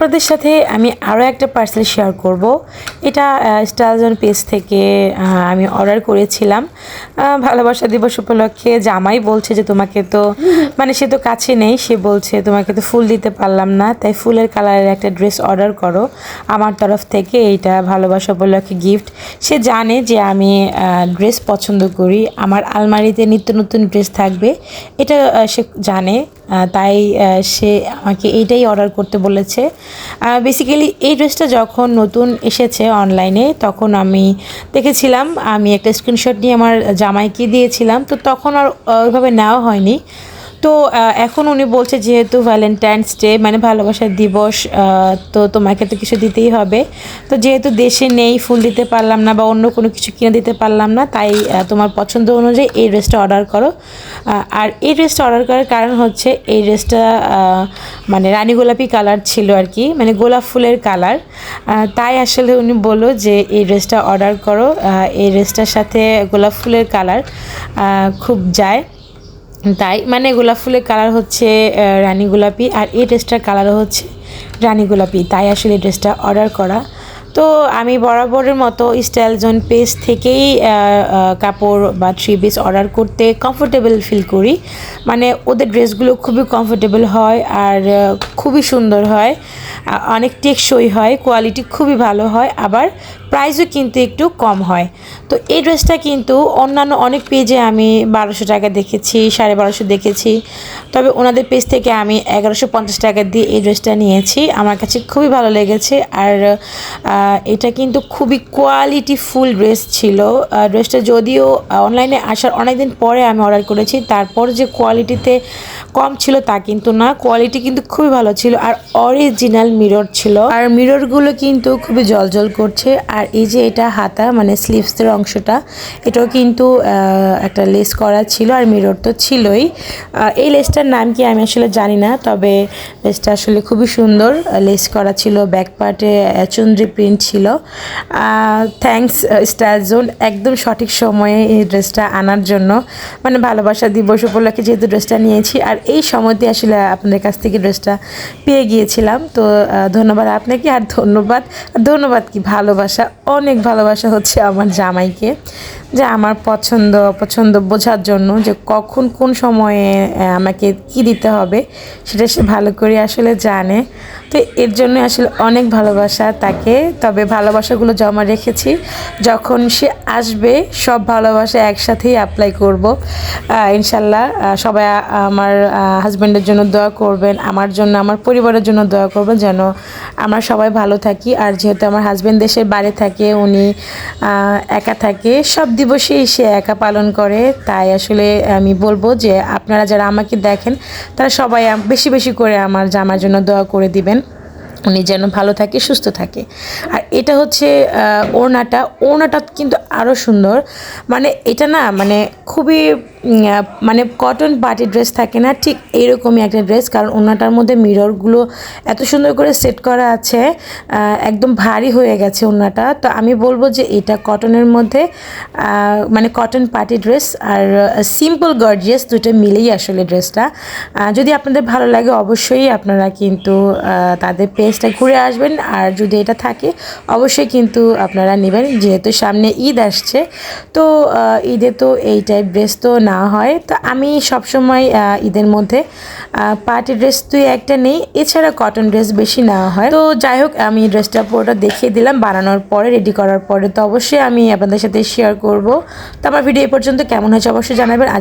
আপনাদের সাথে আমি আরও একটা পার্সেল শেয়ার করব। এটা স্টাইলজন পেজ থেকে আমি অর্ডার করেছিলাম। ভালোবাসা দিবস উপলক্ষে জামাই বলছে যে তোমাকে তো মানে সে তো কাছে নেই, সে বলছে তোমাকে তো ফুল দিতে পারলাম না, তাই ফুলের কালারের একটা ড্রেস অর্ডার করো। আমার তরফ থেকে এইটা ভালোবাসা উপলক্ষে গিফট সে জানে যে আমি ড্রেস পছন্দ করি। আমার আলমারিতে নিত্য নতুন ড্রেস থাকবে। এটা সে জানে তাই সে আমাকে এইটাই অর্ডার করতে বলেছে। বেসিক্যালি এই ড্রেসটা যখন নতুন এসেছে অনলাইনে তখন আমি দেখেছিলাম, আমি একটা স্ক্রিনশট নিয়ে আমার জামাইকে দিয়েছিলাম, তো তখন আর ওইভাবে নেওয়া হয়নি। তো এখন উনি বলছে যেহেতু ভ্যালেন্টাইন্স ডে মানে ভালোবাসার দিবস তো তোমাকে তো কিছু দিতেই হবে। তো যেহেতু দেশে নেই, ফুল দিতে পারলাম না বা অন্য কোনো কিছু কিনে দিতে পারলাম না, তাই তোমার পছন্দ অনুযায়ী এই ড্রেসটা অর্ডার করো। আর এই ড্রেসটা অর্ডার করার কারণ হচ্ছে এই ড্রেসটা মানে রানী গোলাপি কালার ছিল আর কি মানে গোলাপ ফুলের কালার। তাই আসলে উনি বলল যে এই ড্রেসটা অর্ডার করো এই ড্রেসটার সাথে গোলাপ ফুলের কালার খুব যায়। তাই? মানে গোলাপ ফুলের কালার হচ্ছে রানী গোলাপি আর এই ড্রেসটার কালারও হচ্ছে রানী গোলাপি। তাই আসলে ড্রেসটা অর্ডার করা। তো আমি বরাবরের মতো স্টাইল জোন পেজ থেকেই কাপড় বা থ্রি পিস অর্ডার করতে কমফোর্টেবল ফিল করি। মানে ওদের ড্রেসগুলো খুবই কমফোর্টেবল হয় আর খুবই সুন্দর হয়। অনেক টেকসই হয় কোয়ালিটি খুবই ভালো হয়। আবার প্রাইসও কিন্তু একটু কম হয়। তো এই ড্রেসটা কিন্তু অন্যান্য অনেক পেজে আমি বারোশো টাকা দেখেছি, সাড়ে বারোশো দেখেছি। তবে ওনাদের পেজ থেকে আমি এগারোশো পঞ্চাশ টাকা দিয়ে এই ড্রেসটা নিয়েছি। আমার কাছে খুবই ভালো লেগেছে আর এটা কিন্তু খুবই কোয়ালিটি ফুল ড্রেস ছিল। ড্রেসটা যদিও অনলাইনে আসার অনেক দিন পরে আমি অর্ডার করেছি, তারপর যে কোয়ালিটিতে কম ছিল তা কিন্তু না। কোয়ালিটি কিন্তু খুবই ভালো ছিল আর অরিজিনাল মিরর ছিল। আর মিররগুলো কিন্তু খুবই জলজল করছে। আর এই যে এটা হাতা মানে স্লিভসের অংশটা, এটাও কিন্তু একটা লেস করা ছিল আর মিরর তো ছিলই। এই লেসটার নাম কি আমি আসলে জানি না, তবে লেসটা আসলে খুবই সুন্দর লেস করা ছিল ব্যাক পার্টে চুন্দ্রি প্রিন্ট ছিল। থ্যাংকস স্টাইল জোন একদম সঠিক সময়ে এই ড্রেসটা আনার জন্য। মানে ভালোবাসা দিবস উপলক্ষে যেহেতু ড্রেসটা নিয়েছি, আর এই সময়তে আসলে আপনাদের কাছ থেকে ড্রেসটা পেয়ে গিয়েছিলাম। তো ধন্যবাদ আপনাকে, আর ধন্যবাদ ধন্যবাদ কি ভালোবাসা। অনেক ভালোবাসা হচ্ছে আমার জামাইকে, যে আমার পছন্দ, অপছন্দ বোঝার জন্য যে কখন কোন সময়ে আমাকে কি দিতে হবে সেটা সে ভালো করে আসলে জানে। তো এর জন্য আসলে অনেক ভালোবাসা তাকে, তবে ভালোবাসাগুলো জমা রেখেছি। যখন সে আসবে, সব ভালোবাসা একসাথেই অ্যাপ্লাই করব। ইনশাল্লাহ সবাই আমার হাজব্যান্ডের জন্য দোয়া করবেন, আমার জন্য, আমার পরিবারের জন্য দোয়া করবেন যেন আমরা সবাই ভালো থাকি। আর যেহেতু আমার হাজব্যান্ড দেশের বাইরে থাকে, উনি একা থাকে, সব দিবসেই সে একা পালন করে। তাই আসলে আমি বলব যে আপনারা যারা আমাকে দেখেন, তারা সবাই বেশি বেশি করে আমার জামার জন্য দোয়া করে দিবেন। উনি যেন ভালো থাকে, সুস্থ থাকে। আর এটা হচ্ছে ওড়নাটা। ওড়নাটা কিন্তু আরও সুন্দর। মানে এটা না মানে খুবই মানে কটন পার্টি ড্রেস থাকে না, ঠিক এইরকমই একটা ড্রেস কারণ ওড়নাটার মধ্যে মিররগুলো এত সুন্দর করে সেট করা আছে একদম ভারী হয়ে গেছে ওড়নাটা। তো আমি বলব যে এটা কটনের মধ্যে মানে কটন পার্টি ড্রেস আর সিম্পল গর্জিয়াস দুটো মিলেই আসলে ড্রেসটা যদি আপনাদের ভালো লাগে অবশ্যই আপনারা কিন্তু তাদের পেজটা ঘুরে আসবেন। আর যদি এটা থাকে অবশ্যই কিন্তু আপনারা নেবেন, যেহেতু সামনে ঈদ আসছে। তো ঈদে তো এই টাইপ ড্রেস তো না হয়। তো আমি সবসময় ঈদের মধ্যে পার্টি ড্রেস তুই একটা নেই, এছাড়া কটন ড্রেস বেশি নেওয়া হয়। তো যাই হোক, আমি ড্রেসটা পুরোটা দেখিয়ে দিলাম, বানানোর পরে রেডি করার পরে। তো অবশ্যই আমি আপনাদের সাথে শেয়ার করব। তো আমার ভিডিও এই পর্যন্ত, কেমন হয়েছে অবশ্যই জানাবেন।